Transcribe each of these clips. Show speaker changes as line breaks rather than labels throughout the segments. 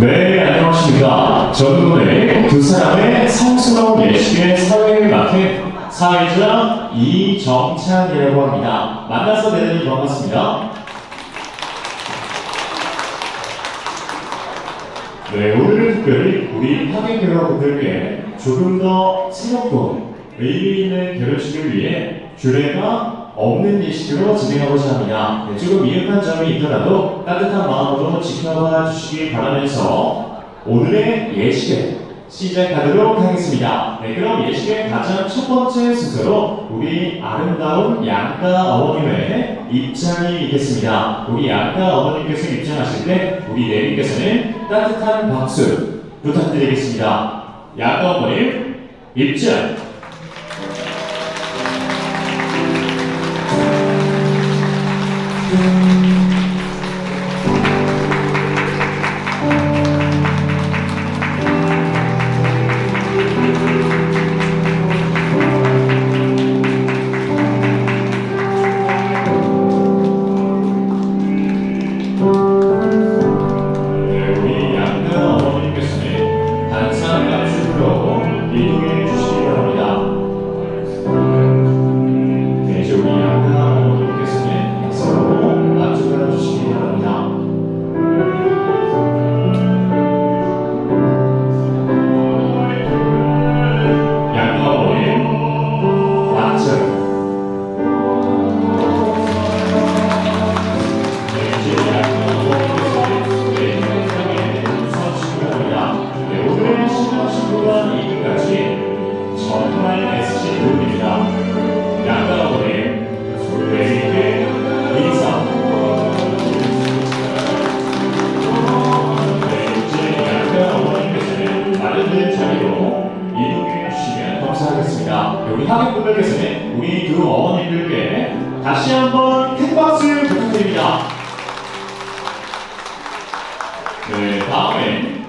네, 안녕하십니까. 저는 오늘 두 사람의 성스러운 예식의 사회를 맡은 사회주장 이정찬이라고 합니다. 만나서 대단히 반갑습니다. 네, 오늘은 특별히 우리 파인 여러분들 위해 조금 더 새롭고 의미 있는 결혼식을 위해 주례가 없는 예시로 진행하고자 합니다. 네, 조금 미흡한 점이 있더라도 따뜻한 마음으로 지켜봐 주시기 바라면서 오늘의 예시를 시작하도록 하겠습니다. 네, 그럼 예시의 가장 첫 번째 순서로 우리 아름다운 양가 어머님의 입장이 있겠습니다. 우리 양가 어머님께서 입장하실 때 우리 내님께서는 따뜻한 박수 부탁드리겠습니다. 양가 어머님 입장! 우리 하객분들께서는 우리 두 어머님들께 다시 한번 큰 박수 부탁드립니다. 네, 다음에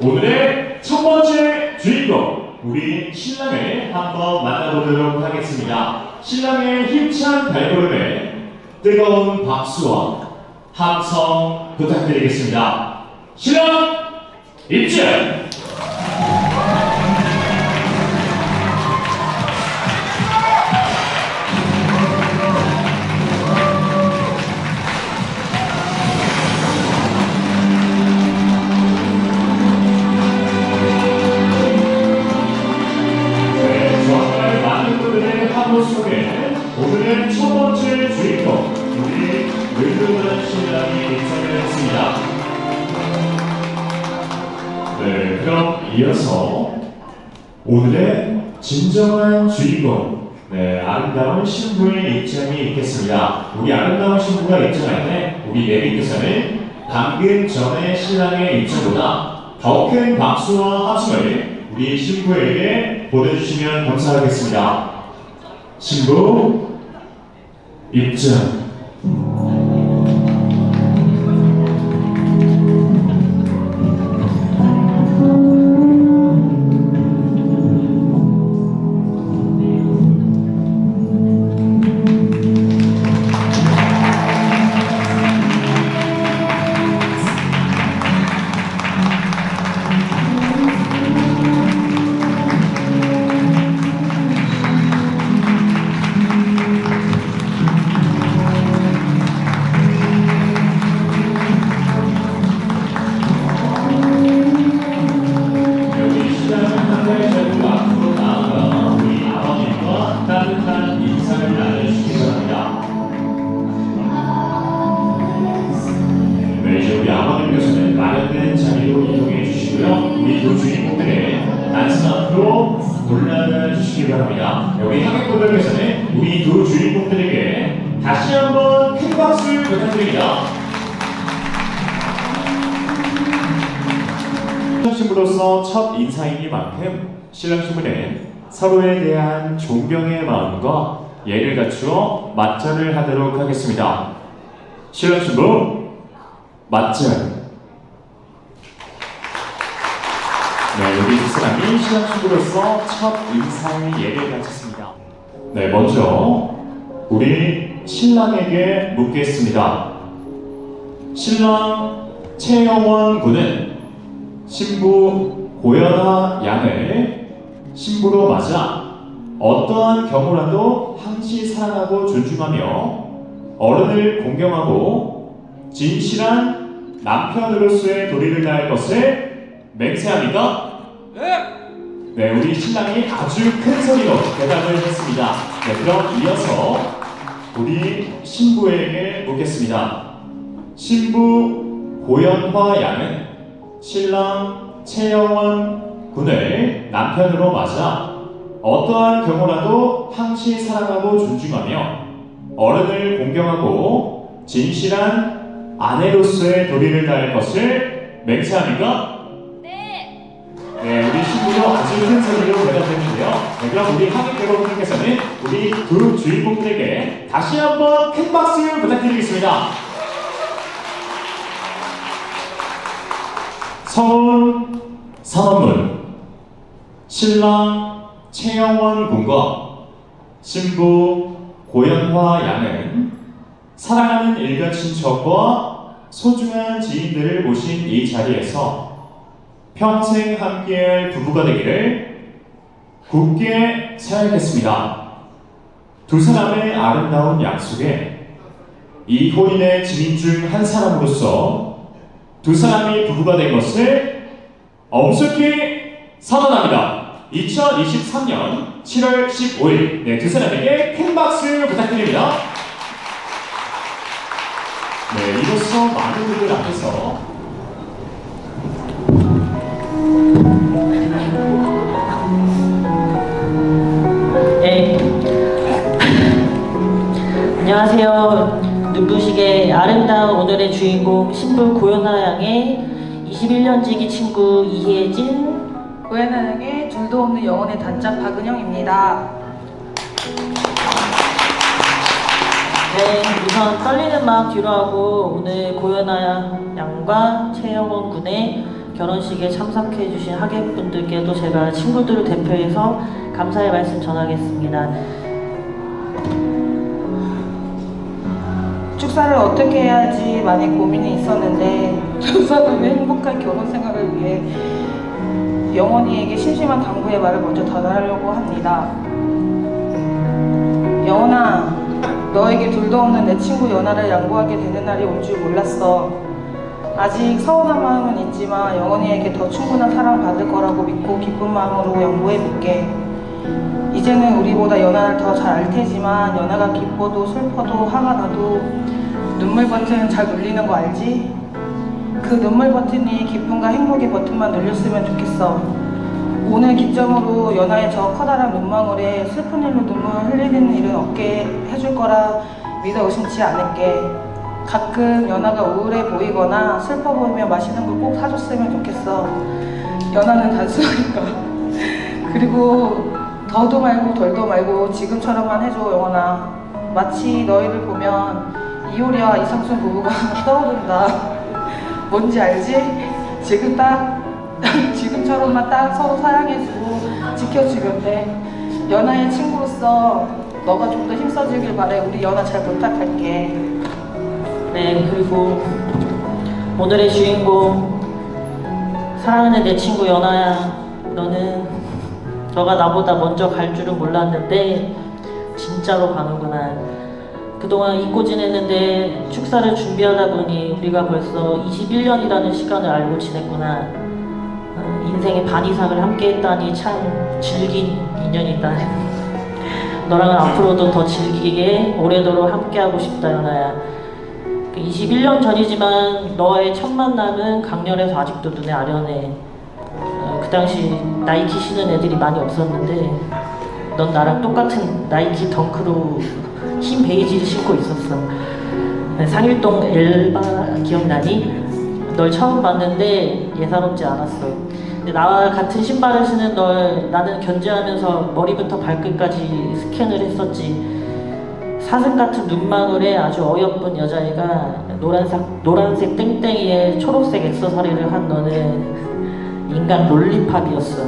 오늘의 첫 번째 주인공 우리 신랑을 한번 만나보도록 하겠습니다. 신랑의 힘찬 발걸음에 뜨거운 박수와 함성 부탁드리겠습니다. 신랑 입장! 이어서 오늘의 진정한 주인공, 네, 아름다운 신부의 입장이 있겠습니다. 우리 아름다운 신부가 입장할 때 우리 예비께서는 방금 전에 신랑의 입장보다 더 큰 박수와 합성을 우리 신부에게 보내주시면 감사하겠습니다. 신부 입장. 우리 교주님들의 말씀 앞으로 올라주시기 바랍니다. 여기 하객분들께서는 우리 교주님들에게 다시 한번 큰박수 부탁드립니다. 신부로서 첫 인사인 만큼 신랑 신부는 서로에 대한 존경의 마음과 예를 갖추어 맞절을 하도록 하겠습니다. 신랑 신부 맞절. 이민 시간 축으로서 첫 임상 예배를 마쳤습니다. 네, 먼저 우리 신랑에게 묻겠습니다. 신랑 최영원 군은 신부 고연아 양을 신부로 맞아 어떠한 경우라도 항시 사랑하고 존중하며 어른을 공경하고 진실한 남편으로서의 도리를 다할 것을 맹세합니까? 네! 네, 우리 신랑이 아주 큰 소리로 대답을 했습니다. 네, 그럼 이어서 우리 신부에게 묻겠습니다. 신부 고연화 양은 신랑 최영원 군을 남편으로 맞아 어떠한 경우라도 항시 사랑하고 존중하며 어른을 공경하고 진실한 아내로서의 도리를 다할 것을 맹세합니까? 주신 소로 들려드리는데요. 네, 그럼 우리 한국대러분들께서는 우리 두 주인공들에게 다시 한번 큰 박수 부탁드리겠습니다. 서울 산업문 신랑 최영원 군과 신부 고현화 양은 사랑하는 일가 친척과 소중한 지인들을 모신 이 자리에서 평생 함께할 부부가 되기를 굳게 서야겠습니다. 두 사람의 아름다운 약속에 이 혼인의 증인 중 한 사람으로서 두 사람이 부부가 된 것을 엄숙히 선언합니다. 2023년 7월 15일 네, 두 사람에게 큰 박수 부탁드립니다. 네, 이로써 많은 분들 앞에서
네. 안녕하세요. 눈부시게 아름다운 오늘의 주인공 신부 고연아 양의 21년지기 친구 이혜진
고연아 양의 둘도 없는 영혼의 단짝 박은영입니다.
네, 우선 떨리는 마음 뒤로 하고 오늘 고연아 양과 최영원 군의 결혼식에 참석해 주신 하객분들께도 제가 친구들을 대표해서 감사의 말씀 전하겠습니다. 축사를 어떻게 해야지 많이 고민이 있었는데 축사님의 행복한 결혼 생활을 위해 영원이에게 심심한 당부의 말을 먼저 전하려고 합니다. 영원아, 너에게 둘도 없는 내 친구 연아를 양보하게 되는 날이 올 줄 몰랐어. 아직 서운한 마음은 있지만 영원히에게 더 충분한 사랑 받을 거라고 믿고 기쁜 마음으로 연구해볼게 이제는 우리보다 연하를 더 잘 알 테지만 연하가 기뻐도 슬퍼도 화가 나도 눈물 버튼 잘 눌리는 거 알지? 그 눈물 버튼이 기쁨과 행복의 버튼만 눌렸으면 좋겠어. 오늘 기점으로 연하의 저 커다란 눈망울에 슬픈 일로 눈물 흘리는 일은 없게 해줄 거라 믿어 의심치 않을게. 가끔 연아가 우울해 보이거나 슬퍼 보이면 맛있는 걸 꼭 사줬으면 좋겠어. 연아는 단순하니까. 그리고 더도 말고 덜도 말고 지금처럼만 해줘 영원아. 마치 너희를 보면 이효리와 이상순 부부가 떠오른다. 뭔지 알지? 지금 딱 지금처럼만 딱 서로 사랑해주고 지켜주면 돼. 연아의 친구로서 너가 좀 더 힘써주길 바래. 우리 연아 잘 부탁할게. 네, 그리고 오늘의 주인공 사랑하는 내 친구 연아야 너는 너가 나보다 먼저 갈 줄은 몰랐는데 진짜로 가는구나 그동안 잊고 지냈는데 축사를 준비하다 보니 우리가 벌써 21년이라는 시간을 알고 지냈구나 어, 인생의 반 이상을 함께 했다니 참 즐긴 인연이다 너랑은 앞으로도 더 즐기게 오래도록 함께하고 싶다 연아야 그 21년 전이지만 너의 첫 만남은 강렬해서 아직도 눈에 아련해 어, 그 당시 나이키 신은 애들이 많이 없었는데 넌 나랑 똑같은 나이키 덩크로 흰 베이지를 신고 있었어 상일동 엘바 기억나니? 널 처음 봤는데 예사롭지 않았어 근데 나와 같은 신발을 신은 널 나는 견제하면서 머리부터 발끝까지 스캔을 했었지 사슴 같은 눈망울에 아주 어여쁜 여자애가 노란색, 노란색 땡땡이에 초록색 액세서리를 한 너는 인간 롤리팝이었어.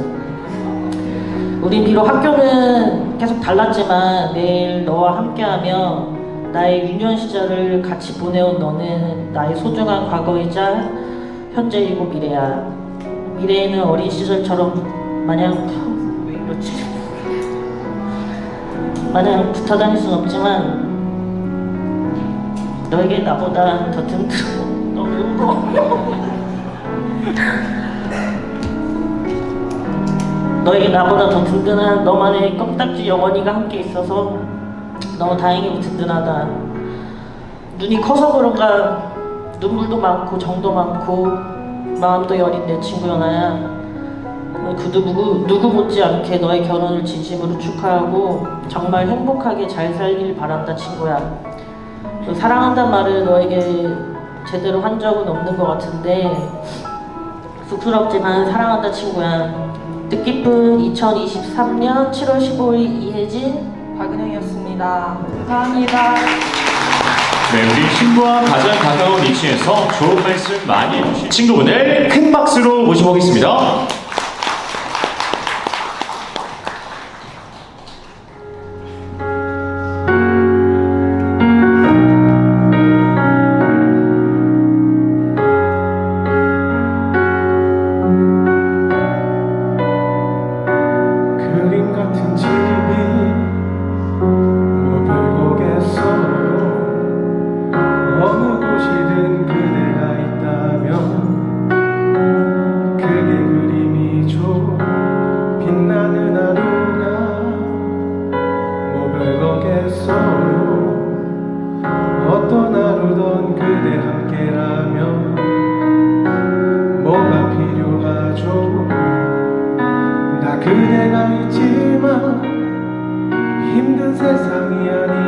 우리 비록 학교는 계속 달랐지만 매일 너와 함께하며 나의 유년 시절을 같이 보내온 너는 나의 소중한 과거이자 현재이고 미래야. 미래에는 어린 시절처럼 마냥 만약 붙어 다닐 순 없지만 너에게 나보다 더 든든하고 너무 너에게 나보다 더 든든한 너만의 껌딱지 영원이가 함께 있어서 너무 다행이고 든든하다 눈이 커서 그런가 눈물도 많고 정도 많고 마음도 여린 내 친구 연아야 뭐 그도 누구, 누구 못지않게 너의 결혼을 진심으로 축하하고 정말 행복하게 잘 살길 바란다 친구야. 사랑한다 말을 너에게 제대로 한 적은 없는 것 같은데 쑥스럽지만 사랑한다 친구야. 뜻깊은 2023년 7월 15일 이혜진
박은영이었습니다. 감사합니다.
네, 우리 친구와 가장 가까운 위치에서 좋은 말씀 많이 해주신 친구분들 큰 박수로 모셔보겠습니다.
하지만 힘든 세상이 아니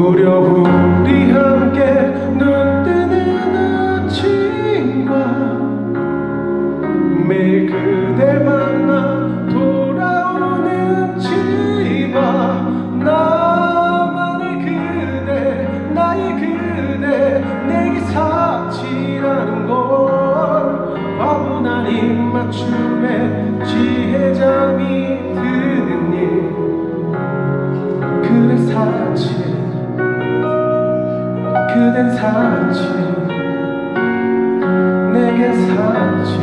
무려 우리 함께 위해 살지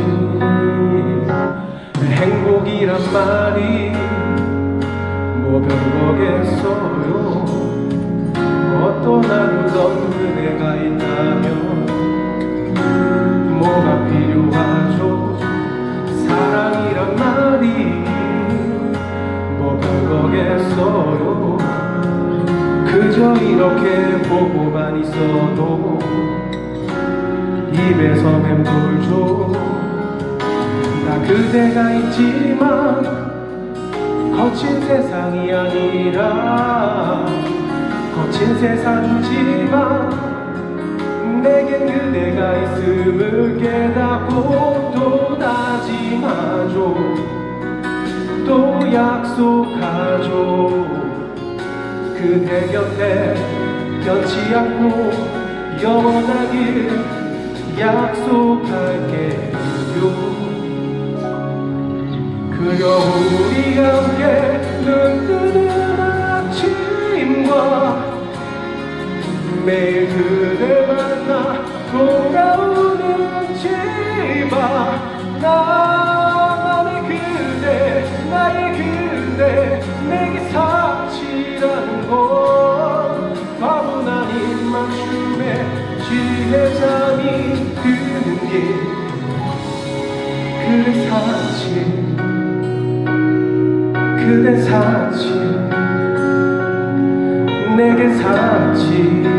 행복이란 말이 뭐 별거겠어요 어떤 하루던 그대가 있다면 뭐가 필요하죠 사랑이란 말이 뭐 별거겠어요 그저 이렇게 보고만 있어도 입에서 맴돌죠 나 그대가 있지만 거친 세상이 아니라 거친 세상이지만 내겐 그대가 있음을 깨닫고 또 다짐하죠 또 약속하죠 그대 곁에 변치 않고 영원하길 약속할게요 그려 우리 함께 눈 뜨는 아침과 매일 그대 만나 돌아오는 집안 나만의 그대 나의 그대 내게 사치라는 것 주의 지혜잠이 드는 길 그대 사진 그대 사진 내게 사진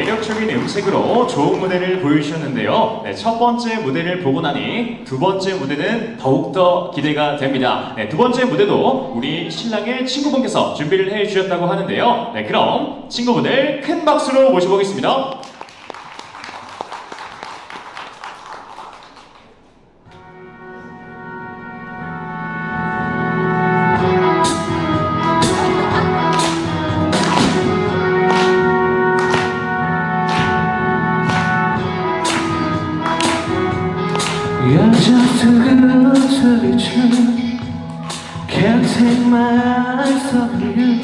매력적인 음색으로 좋은 무대를 보여주셨는데요. 네, 첫 번째 무대를 보고 나니 두 번째 무대는 더욱더 기대가 됩니다. 네, 두 번째 무대도 우리 신랑의 친구분께서 준비를 해주셨다고 하는데요. 네, 그럼 친구분들 큰 박수로 모셔보겠습니다.
take my eyes off you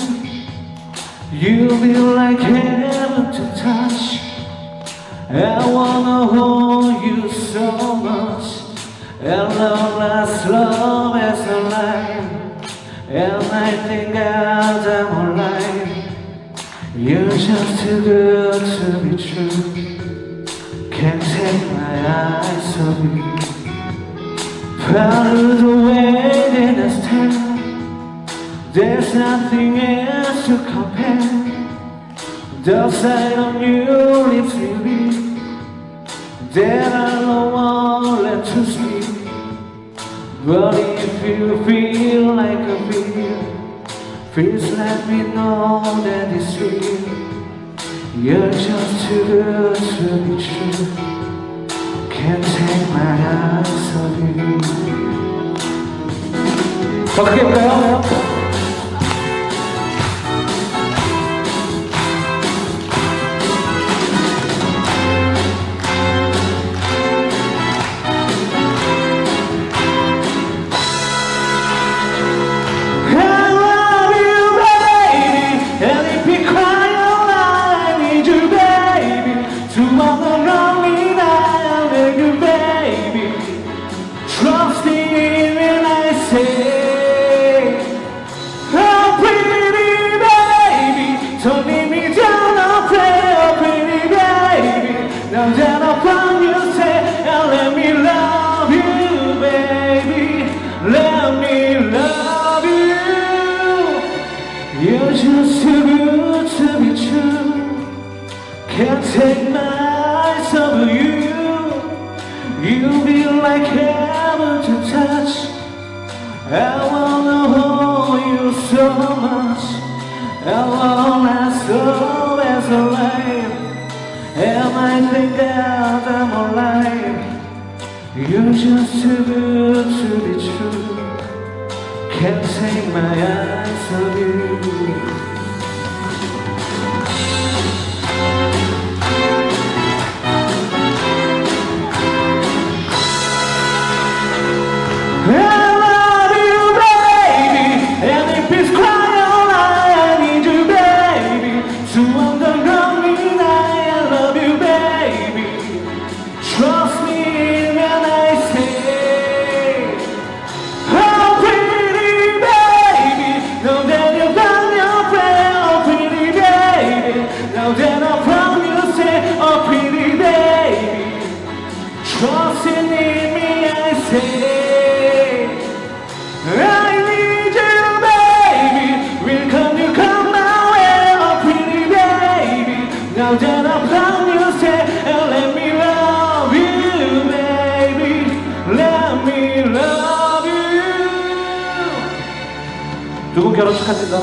You'll be like heaven to touch I wanna hold you so much And love last love as a life And I think that I'm alive You're just too good to be true Can't take my eyes off you Part of the way that there's nothing else to compare The sight you, your lips to be There are no one left to speak But if you feel like a fear Please let me know that it's real You're just too good to be true Can't take my eyes off you
박수 할까요?
Oh baby Don't leave me down Oh baby Now that I found you say oh, let me love you baby Let me love you You're just too good to be true Can't take my eyes off you You feel like heaven to touch I wanna hold you so much I As long as soul is alive And I think that I'm alive You're just too good to be true Can't take my eyes off you 조스님이 I say I need you baby Will come you come my way Oh pretty baby Now that I found you say And let me love you baby Let me love you
두분 결혼 축하드립니다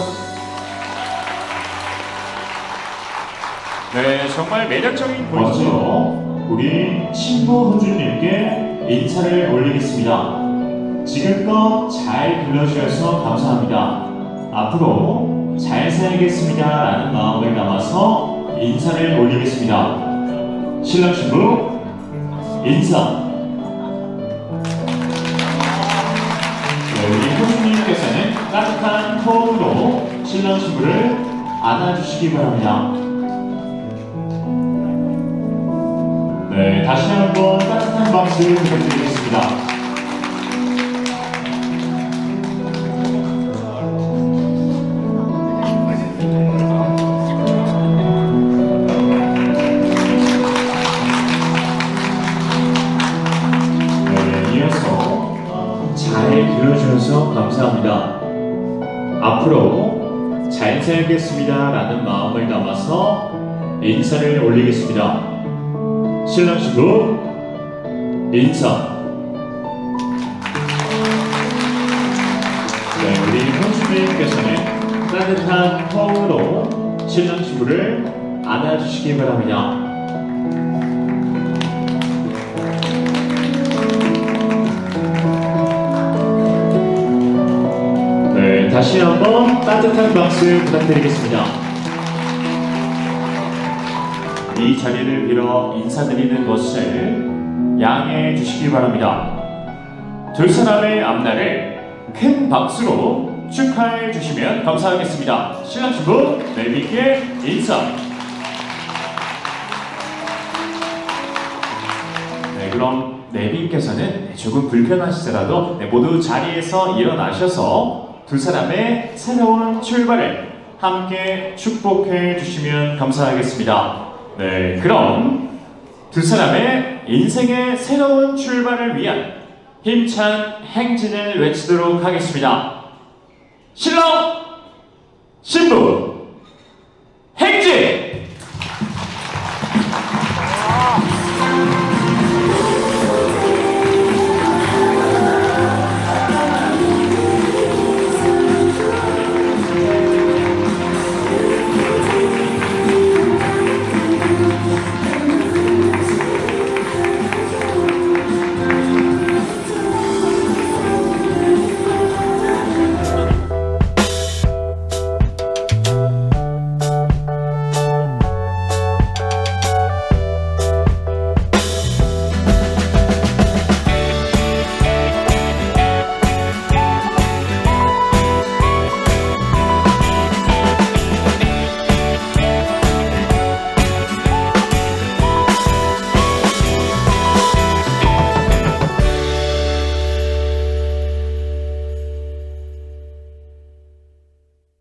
네, 정말 매력적인 보이스죠. 우리 친구 헌주님께 인사를 올리겠습니다. 지금껏 잘 불러주셔서 감사합니다. 앞으로 잘 살겠습니다 라는 마음을 담아서 인사를 올리겠습니다. 신랑 신부 인사 네, 우리 호주님께서는 따뜻한 호흡으로 신랑 신부를 안아주시기 바랍니다. 네, 다시 한번 따뜻한 박수 부탁드리겠습니다. 네, 이어서 잘 들어주셔서 감사합니다. 앞으로 잘 살겠습니다 라는 마음을 담아서 인사를 올리겠습니다. 신랑식으로 인사 네, 우리 형수님께서는 따뜻한 허우로 신랑 신부를 안아주시기 바랍니다 네, 다시 한번 따뜻한 박수 부탁드리겠습니다 이 자리를 빌어 인사드리는 것을 양해해 주시기 바랍니다. 둘 사람의 앞날을 큰 박수로 축하해 주시면 감사하겠습니다. 신랑 신부 멜비께 인사. 네, 그럼 네비께서는 조금 불편하시더라도 네, 모두 자리에서 일어나셔서 두 사람의 새로운 출발을 함께 축복해 주시면 감사하겠습니다. 네, 그럼 두 사람의 인생의 새로운 출발을 위한 힘찬 행진을 외치도록 하겠습니다. 신랑 신부